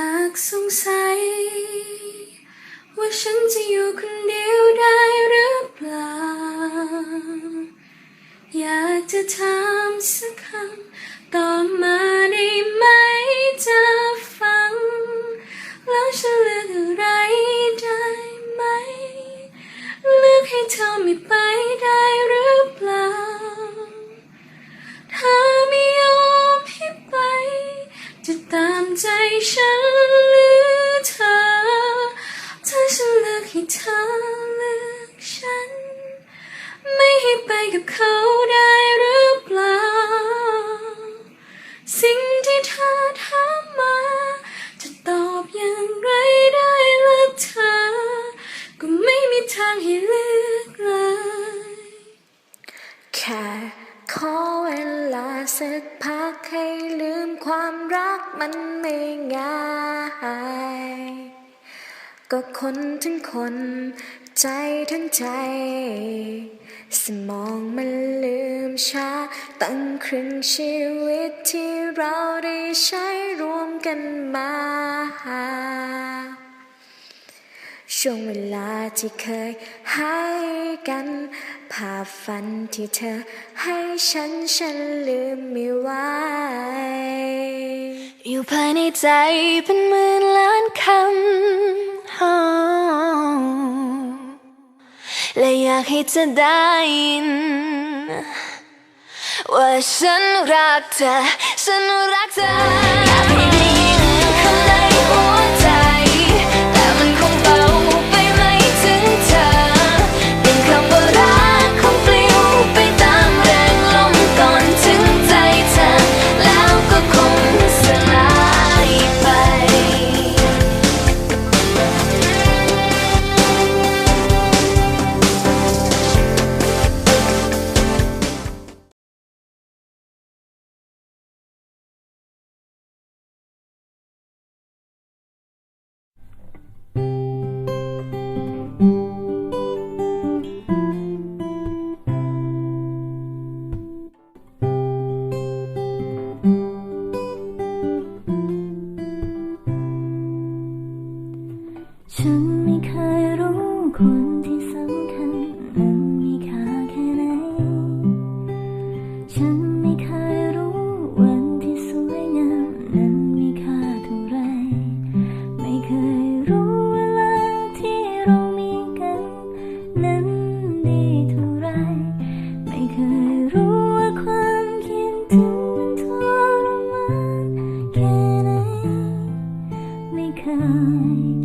หากสงสัย ว่าฉันจะอยู่คนเดียวได้หรือเปล่า อยากจะถามสัก ฉันเลือกให้เธอเลือกฉัน ไม่ให้ไปกับเขาได้หรือเปล่า สิ่งที่เธอถามมา จะตอบอย่างไรได้เลือกเธอ ก็ไม่มีทางให้เลือกเลย แค่ขอเวลาสักพักให้ลืมความรักมันไม่ง่าย ก็คนทั้งคน ใจทั้งใจ สมองมันลืมช้า ตั้งครึ่งชีวิตที่เราได้ใช้รวมกันมา ช่วงเวลาที่เคยให้กัน ภาพฝันที่เธอให้ฉันฉันลืมไม่ไหวอยู่ภายในใจเป็นหมื่นล้านคำ และอยากให้เธอได้ยิน ว่าฉันรักเธอ ฉันรักเธอ ร